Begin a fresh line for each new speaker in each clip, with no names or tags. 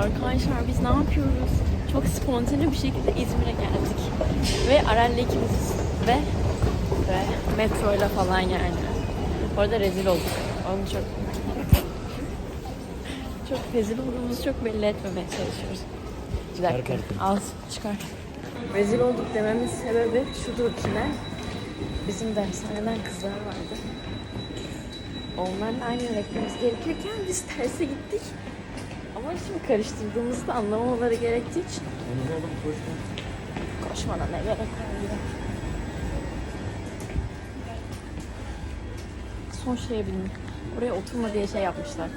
Arkadaşlar biz ne yapıyoruz? Çok spontane bir şekilde İzmir'e geldik. Ve Arel'le ikimiz ve ve metroyla falan yani. Orada rezil olduk. Onu çok çok rezil olduğumuzu çok belli etmemeye çalışıyoruz. Bir dakika. Al çıkar. Rezil olduk dememin sebebi şudur ki ne? Bizim dershaneden kızlar vardı. Onlarla aynı yere gitmemiz gerekirken biz terse gittik. Şimdi karıştırdığımızda anlamamaları gerektiği için
Onu oğlum koşma.
koşmana ne gerek var ya. Son şeye bindik. Oraya oturma diye şey yapmışlar.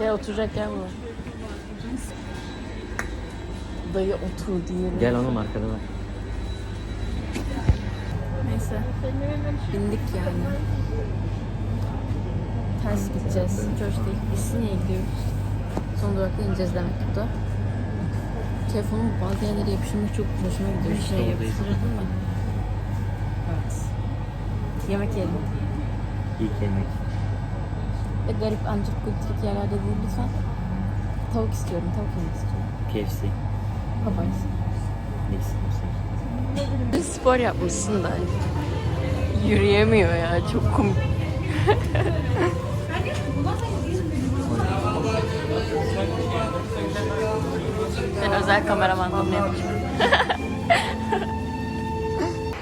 Ve oturacak yer var. Dayı otur diye.
Gel oğlum arkada var.
Neyse. Bindik yani. Ters gideceğiz. Hiç hoş değil. Biz gidiyoruz. Son durakta ineceğiz demek ki bu da. Telefonum bazı yerlere yapışmış çok hoşuma gidiyor.
Biz
Şey
de
yapıştırırdın mı? Evet. Yemek yiyelim.
İlk yemek.
Ve garip ancak kultürlük yerlerde değil lütfen. Tavuk istiyorum. Tavuk yemek istiyorum.
KFC.
Papayız.
Ne istiyorsun?
Bir spor yapmışsın da yürüyemiyor ya çok komik. ben özel kameramanlığımı yapacağım.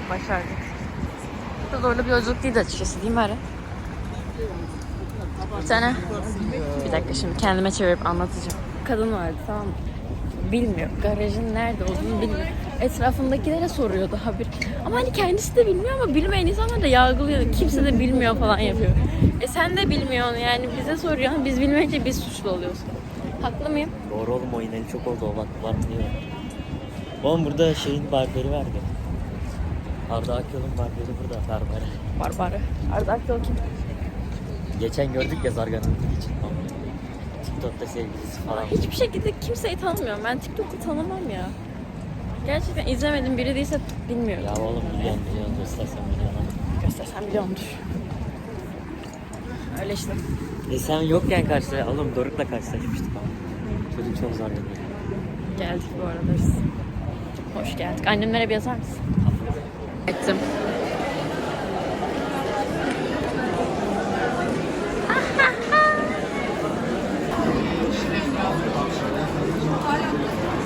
Başardık. Da zorlu bir yolculuk değil açıkçası değil mi Ara? Bir tane. Bir dakika şimdi kendime çevirip anlatacağım. Kadın vardı tamam mı? Bilmiyor. Garajın nerede olduğunu bilmiyor. Etrafındakilere soruyordu haber. Ama hani kendisi de bilmiyor ama bilmeyen insanlar da yargılıyor. Kimse de bilmiyor falan yapıyor. E sen de bilmiyorsun yani bize soruyor. Biz bilmeyince biz suçlu oluyoruz. Haklı mıyım?
Doğru oğlum o ineli çok oldu o bak var diyor. Oğlum burada şeyin barberi vardı. Arda Akyol'un barberi burada berberi.
Barbarı. Arda Akyol kim?
Geçen gördük ya Zargan'ın için. TikTok'ta sevgilisi falan.
Hiçbir şekilde kimseyi tanımıyorum. Ben TikTok'u tanımam ya. Gerçekten izlemedim biri değilse bilmiyorum.
Ya oğlum milyon göstersen milyon ama.
Göstersem biliyorumdur. Öyle işte.
E sen yokken karşıya oğlum Doruk'la karşılaşmıştık ama. Çocuk çok zor dedi.
Geldik bu arada biz. Hoş geldik. Annemlere bir yazar mısın? Ettim.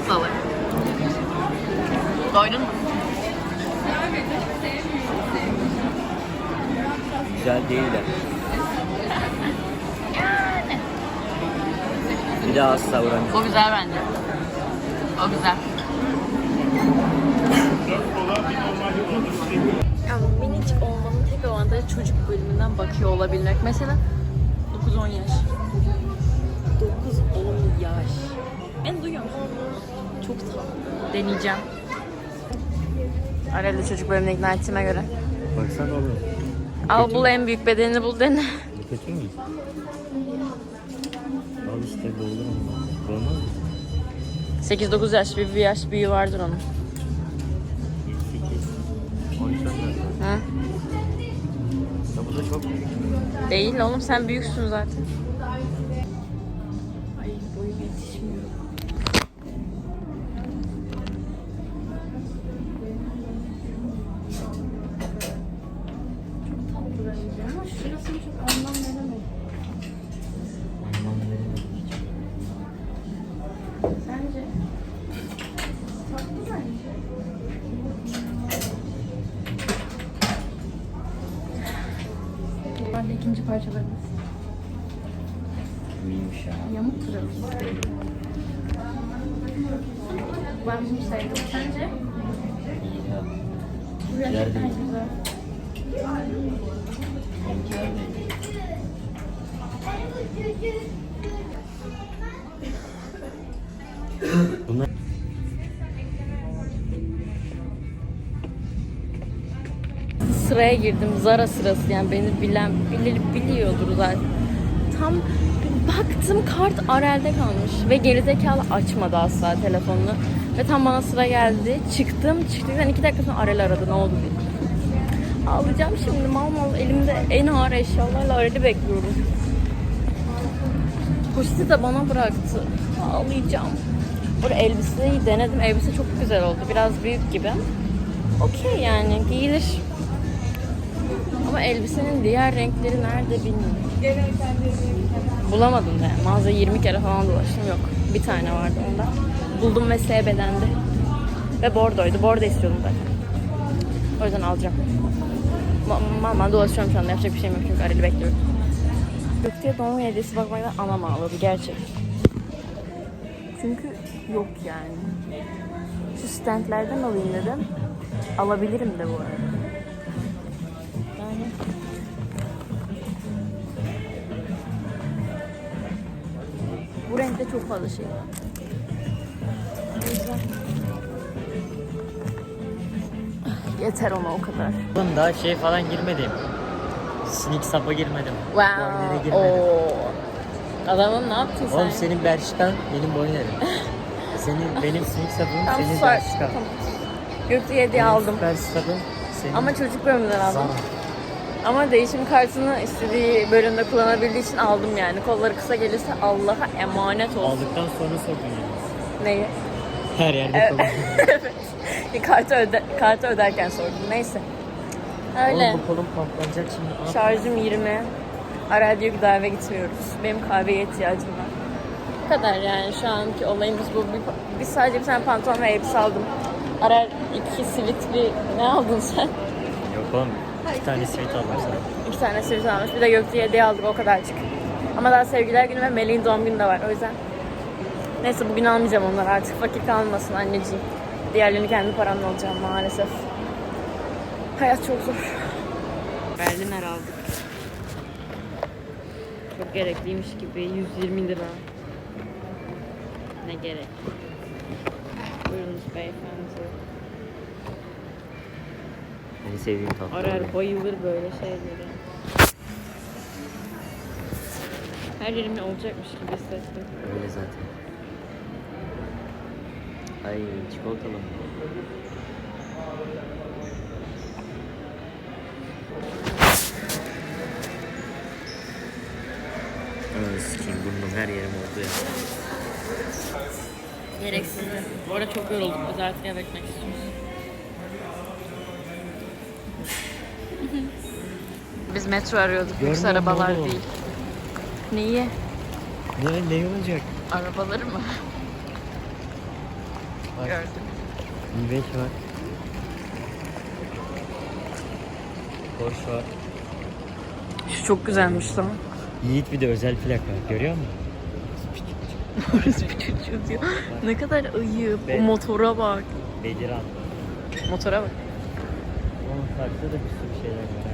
Salı. Doydun mu?
Güzel değil de. Bir daha asla uğramayacağım.
O güzel bence. O güzel. Ya minicik olmanın tek avantajı çocuk bölümünden bakıyor olabilmek. Mesela 9-10 yaş. 9-10 yaş. Ben duyuyorum. Çok tatlı. Deneyeceğim. Arada çocuk bölümüne ikna ettiğime göre.
Baksana oğlum.
Al bul en büyük bedenini bul dene.
Kötü mü? İşte doldur onu. Olmaz mı?
8-9 yaş bir, bir yaş büyüğü vardır onun.
8. 13 14.
Hı?
Ya bu da çok büyük.
Değil oğlum sen büyüksün zaten. İkinci parçalarımız.
İyiymiş ya.
Yamuk duruyor. Ben bunu sevdim. Sence?
İyi ya.
Bu
Güzel
gerçekten
değil.
güzel.
Bunlar
Sıraya girdim. Zara sırası yani beni bilen bilir, biliyordur zaten. Tam baktım kart Arel'de kalmış ve gerizekalı açmadı asla telefonunu. Ve tam bana sıra geldi. Çıktım. Çıktıktan iki dakika sonra Arel aradı. Ne oldu diye. Ağlayacağım şimdi mal mal elimde en ağır eşyalarla Arel'i bekliyorum. Poşeti de bana bıraktı. Ağlayacağım. Burada elbiseyi denedim. Elbise çok güzel oldu. Biraz büyük gibi. Okey yani giyilir. Ama elbisenin diğer renkleri nerede bilmiyorum. Bulamadım da. Mağaza 20 kere falan dolaştım yok. Bir tane vardı onda. Buldum ve S. Ve bordoydu. Bordo istiyordum zaten. O yüzden alacağım. Ma- Mama dolaşıyorum şu anda. Yapacak bir şeyim yok çünkü Arel'i bekliyorum. Gökçe'ye doğum hediyesi bakmaktan anam ağladı gerçek. Çünkü yok yani. Şu standlerden alayım dedim. Alabilirim de bu arada. Bu renkte çok fazla şey var. Yeter ona o kadar.
Oğlum daha şey falan girmedim. Sneak sap'a girmedim.
Wow.
girmedim.
Oo. Adamın ne yaptın sen?
Oğlum senin Bershkan, benim boynerim. senin, benim sneak sap'ım,
Tam
senin
sar-
Bershkan.
Tamam. Gökçe'ye hediye aldım.
Süper sap'ım, senin
Ama çocuk bölümünden aldım.
Zara.
Ama değişim kartını istediği bölümde kullanabildiği için aldım yani. Kolları kısa gelirse Allah'a emanet olsun.
Aldıktan sonra sordun yani.
Neyi?
Her yerde
Evet.
kolum.
evet. kartı, öde kartı öderken sordum. Neyse. Öyle.
Oğlum bu kolum patlanacak şimdi.
Şarjım 20. Ara diyor ki daha eve gitmiyoruz. Benim kahveye ihtiyacım var. Bu kadar yani şu anki olayımız bu. Bir, biz sadece bir tane pantolon ve elbise aldım. Arar iki sivit bir ne aldın sen?
Yok oğlum. İki tane sweet aldılar sana.
İki tane sivit almış. Bir de Gökçe'ye hediye aldık o kadarcık. Ama daha sevgiler günü ve Melih'in doğum günü de var. O yüzden Neyse bugün almayacağım onları artık. Fakir kalmasın anneciğim. Diğerlerini kendi paramla alacağım maalesef. Hayat çok zor. Berliner aldık. Çok gerekliymiş gibi. 120 lira. Ne gerek? Buyurunuz beyefendi.
En sevdiğim tatlı.
Arar bayılır böyle şeylere. Her yerimde olacakmış gibi hissettim.
Öyle zaten. Ay çikolatalı mı? Aa, Sikeyim burnum her yerim oldu ya.
Gereksiz. Bu arada çok yorulduk. Özellikle eve gitmek istiyoruz. Biz metro arıyorduk. Lüks
Görmüyorum
arabalar
oğlum.
değil. Neyi?
Ne, ne olacak?
Arabaları mı?
Bak.
Gördüm.
İveç var. Porsche var.
Şu çok güzelmiş lan.
Yiğit bir de özel plaka. Görüyor musun?
Orası bir çocuğu diyor. Ne kadar ayıp. O
Ben-
motora bak.
Bediran.
Motora bak.
Onun farklı da bir sürü şeyler var.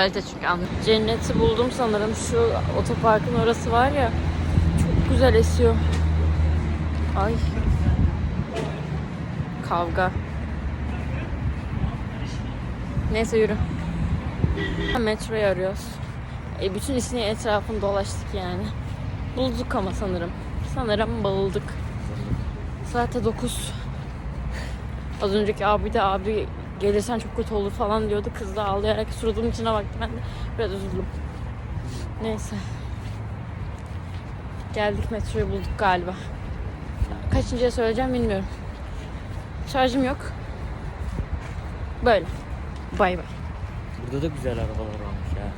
Kalite çünkü anlık. Cenneti buldum sanırım. Şu otoparkın orası var ya. Çok güzel esiyor. Ay. Kavga. Neyse yürü. Metroyu arıyoruz. E, bütün İstinye etrafını dolaştık yani. Bulduk ama sanırım. Sanırım bulduk. Saate 9. Az önceki abi de abi gelirsen çok kötü olur falan diyordu. Kız da ağlayarak suratımın içine baktı. Ben de biraz üzüldüm. Neyse. Geldik metroyu bulduk galiba. Kaçıncıya söyleyeceğim bilmiyorum. Şarjım yok. Böyle. Bay bay.
Burada da güzel arabalar varmış ya.